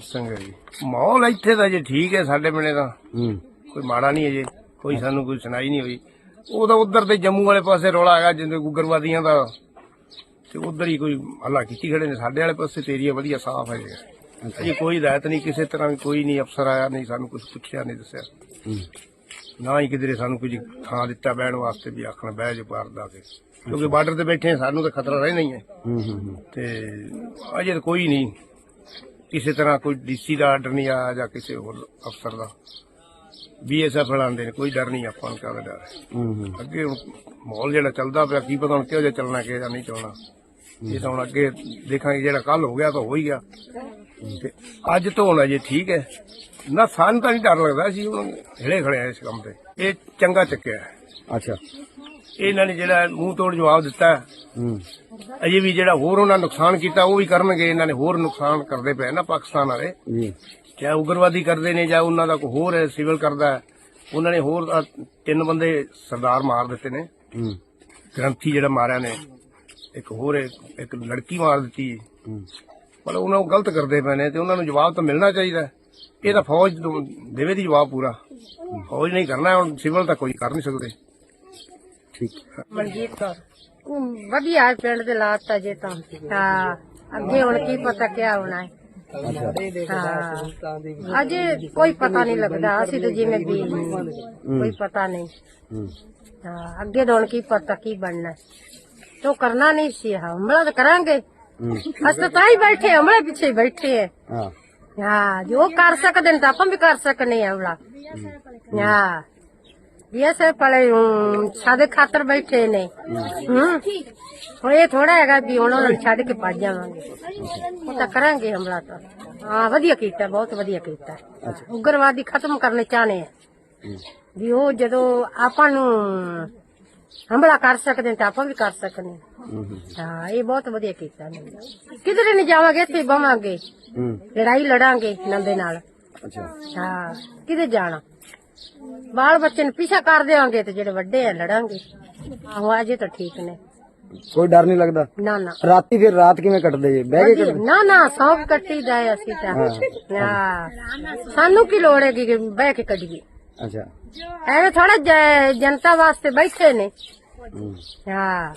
ਸੰਗਾ ਜੀ। ਮਾਹੌਲ ਇੱਥੇ ਦਾ ਜੇ ਠੀਕ ਹੈ ਸਾਡੇ ਬਣੇ ਦਾ ਹੂੰ। ਕੋਈ ਮਾੜਾ ਨਹੀਂ ਹੈ ਜੀ ਕੋਈ ਸਾਨੂੰ ਕੋਈ ਸੁਣਾਈ ਨਹੀਂ ਹੋਈ। ਉਹ ਤਾਂ ਉਧਰ ਤੇ ਜੰਮੂ ਵਾਲੇ ਪਾਸੇ ਰੌਲਾ ਹੈਗਾ ਜਿੰਦੇ ਉਗਰਵਾਦੀਆਂ ਦਾ। ਤੇ ਉਧਰ ਹੀ ਕੋਈ ਹੱਲਾ ਕੀਤੀ ਖੜੇ ਨੇ ਸਾਡੇ ਵਾਲੇ ਪਾਸੇ ਤੇ ਏਰੀਆ ਵਧੀਆ ਸਾਫ਼ ਹੈ ਜੀ। ਅਜੇ ਕੋਈ ਹਦਾਇਤ ਨਹੀਂ ਕਿਸੇ ਤਰ੍ਹਾਂ ਦੀ ਕੋਈ ਨਹੀਂ ਅਫਸਰ ਆਇਆ ਨਹੀਂ ਸਾਨੂੰ ਕੁਝ ਪੁੱਛਿਆ ਨਹੀਂ ਦੱਸਿਆ। ਨਾ ਹੀ ਕਿਧਰੇ ਸਾਨੂੰ ਕੁਝ ਥਾਂ ਦਿੱਤਾ ਬਹਿਣ ਵਾਸਤੇ ਵੀ ਆਖਣਾ ਬਹਿ ਜਾ ਪਾਰ ਦਾ ਕੇ। ਕਿਉਂਕਿ ਬਾਰਡਰ ਤੇ ਬੈਠੇ ਸਾਨੂੰ ਤਾਂ ਖਤਰਾ ਰਹਿ ਨਹੀਂ ਹੈ। ਤੇ ਅਜੇ ਤਾਂ ਕੋਈ ਨਹੀਂ। ਕਿਸੇ ਤਰ੍ਹਾਂ ਕੋਈ ਡੀਸੀ ਦਾ ਆਰਡਰ ਨਹੀਂ ਆਇਆ ਜਾਂ ਕਿਸੇ ਹੋਰ ਅਫਸਰ ਦਾ। ਬੀਐਸਐਫ ਵਾਲਾਂਦੇ ਨੇ ਕੋਈ ਡਰ ਨਹੀਂ ਆਪਾਂ ਨੂੰ ਕਾਹਦਾ ਡਰ ਹੈ। ਹੂੰ ਹੂੰ। ਅੱਗੇ ਹੁਣ ਮਾਹੌਲ ਜਿਹੜਾ ਚੱਲਦਾ ਪਿਆ ਕੀ ਪਤਾ ਹੁਣ ਕਿਹੋ ਜਿਹਾ ਚੱਲਣਾ ਕਿਹੋ ਜਿਹਾ ਨਹੀਂ ਚੱਲਣਾ। ਇਹ ਤਾਂ ਹੁਣ ਅੱਗੇ ਦੇਖਾਂਗੇ ਜਿਹੜਾ ਕੱਲ ਹੋ ਗਿਆ ਤਾਂ ਹੋ ਹੀ ਗਿਆ। ਤੇ ਅੱਜ ਤੋਂ ਹੁਣ ਅਜੇ ਠੀਕ ਹੈ। ਨਾ ਸਾਨੂੰ ਤਾਂ ਨਹੀਂ ਡਰ ਲੱਗਦਾ ਸੀ ਹੁਣ ਹਿਲੇ ਖੜੇ ਆ ਇਸ ਕੰਮ ਤੇ। ਇਹ ਚੰਗਾ ਚੱਕਿਆ ਹੈ। ਅੱਛਾ। ਇਹਨਾਂ ਨੇ ਜਿਹੜਾ ਮੂੰਹ ਤੋੜ ਜਵਾਬ ਦਿੱਤਾ। ਅਜੇ ਵੀ ਜਿਹੜਾ ਹੋਰ ਉਹਨਾਂ ਨੁਕਸਾਨ ਕੀਤਾ ਉਹ ਵੀ ਕਰਨਗੇ। ਇਹਨਾਂ ਨੇ ਹੋਰ ਨੁਕਸਾਨ ਕਰਦੇ ਪਏ ਨਾ ਪਾਕਿਸਤਾਨ ਵਾਲੇ। ਜੀ। ਚਾਹੇ ਉਗਰਵਾਦੀ ਕਰਦੇ ਨੇ ਜਾਂ ਉਹਨਾਂ ਦਾ ਕੋਈ ਹੋਰ ਹੈ ਸਿਵਲ ਕਰਦਾ ਹੈ। ਉਹਨਾਂ ਨੇ ਹੋਰ ਤਿੰਨ ਬੰਦੇ ਸਰਦਾਰ ਮਾਰ ਦਿੱਤੇ ਨੇ। ਹੂੰ। ਗ੍ਰੰਥੀ ਜਿਹੜਾ ਮਾਰਿਆ ਨੇ ਇੱਕ ਹੋਰ ਹੈ, ਇੱਕ ਲੜਕੀ ਮਾਰ ਦਿੱਤੀ। ਹੂੰ। ਪਰ ਉਹਨਾਂ ਨੂੰ ਗਲਤ ਕਰਦੇ ਪਏ ਨੇ ਤੇ ਉਹਨਾਂ ਨੂੰ ਜਵਾਬ ਤਾਂ ਮਿਲਣਾ ਚਾਹੀਦਾ ਹੈ। ਇਹ ਤਾਂ ਫੌਜ ਨੂੰ ਦੇਵੇ ਦੀ ਜਵਾਬ ਪੂਰਾ। ਫੌਜ ਨਹੀਂ ਕਰਨਾ ਹੁਣ ਸਿਵਲ ਤਾਂ ਕੋਈ ਕਰ ਨਹੀਂ ਸਕਦੇ। ਠੀਕ। ਮਨਜੀਤ ਕੌਰ। ਉਹ ਵਧੀਆ ਹੈ ਪਿੰਡ ਦੇ ਲਾਤ ਜੇ ਤਾਂ। ਹਾਂ ਅੱਗੇ ਹੁਣ ਕੀ ਪਤਾ ਕਿਆ ਹੋਣਾ ਹੈ। ਹਾਂ। ਅਜੇ ਕੋਈ ਪਤਾ ਨਹੀਂ ਲੱਗਦਾ ਅਸੀਂ ਤਾਂ ਜਿਵੇਂ ਵੀ ਕੋਈ ਪਤਾ ਨਹੀਂ। ਹੂੰ। ਹਾਂ ਅੱਗੇ ਤਾਂ ਹੁਣ ਕੀ ਪਤਾ ਕੀ ਬਣਨਾ ਹੈ। ਤੋ ਕਰਨਾ ਨਹੀਂ ਸੀ ਹਮਲਾ ਤਾਂ ਕਰਾਂਗੇ। ਹੂੰ। ਅਸੀਂ ਤਾਂ ਤਾਂ ਹੀ ਬੈਠੇ ਹਮਲੇ ਪਿੱਛੇ ਹੀ ਬੈਠੇ ਹੈ। ਹਾਂ। ਹਾਂ ਜੋ ਕਰ ਸਕਦੇ ਨੇ ਤਾਂ ਆਪਾਂ ਵੀ ਕਰ ਸਕਨੇ ਆ ਹਮਲਾ। ਹਾਂ। ਸੇ ਪਲੇ ਸਾਡੇ ਖਾਤਰ ਬੈਠੇ ਨੇ ਹੂੰ ਇਹ ਥੋੜਾ ਹੈਗਾ ਵੀ ਹੁਣ ਉਹਨਾਂ ਨੂੰ ਛੱਡ ਕੇ ਭੱਜ ਜਾਵਾਂਗੇ ਉਹ ਤਾਂ ਕਰਾਂਗੇ ਹਮਲਾ ਤਾਂ ਹਾਂ ਵਧੀਆ ਕੀਤਾ ਬਹੁਤ ਵਧੀਆ ਕੀਤਾ ਉਗਰਵਾਦੀ ਖਤਮ ਕਰਨੇ ਚਾਹਨੇ ਆ ਵੀ ਉਹ ਜਦੋਂ ਆਪਾਂ ਨੂੰ ਹਮਲਾ ਕਰ ਸਕਦੇ ਤਾਂ ਆਪਾਂ ਵੀ ਕਰ ਸਕਨੇ ਹਾਂ। ਇਹ ਬਹੁਤ ਵਧੀਆ ਕੀਤਾ ਨੇ ਕਿਧਰੇ ਨਹੀਂ ਜਾਵਾਂਗੇ ਇੱਥੇ ਬਵਾਂਗੇ ਲੜਾਈ ਲੜਾਂਗੇ ਨੰਦੇ ਨਾਲ ਅੱਛਾ ਹਾਂ ਕਿਤੇ ਜਾਣਾ ਬਾਲ ਬੱਚੇ ਨੂੰ ਪਿੱਛਾ ਕਰ ਦੇਵਾਂਗੇ ਤੇ ਜਿਹੜੇ ਵੱਡੇ ਆ ਲੜਾਂਗੇ। ਆਹੋ ਅਜੇ ਤਾਂ ਠੀਕ ਨੇ। ਕੋਈ ਡਰ ਨਹੀਂ ਲੱਗਦਾ? ਨਾ ਨਾ। ਰਾਤੀ ਫਿਰ ਰਾਤ ਕਿਵੇਂ ਕੱਟਦੇ ਜੇ? ਬਹਿ ਕੇ ਵਧੀਆ। ਨਾ ਨਾ ਸੌਂਪ ਕੱਟੀ ਦਾ ਅਸੀਂ ਤਾਂ। ਹਾਂ। ਸਾਨੂੰ ਕੀ ਲੋੜ ਹੈਗੀ ਕਿ ਬਹਿ ਕੇ ਕੱਢੀਏ? ਅੱਛਾ। ਐਵੇਂ ਥੋੜਾ ਜਨਤਾ ਵਾਸਤੇ ਬੈਠੇ ਨੇ। ਹਾਂ।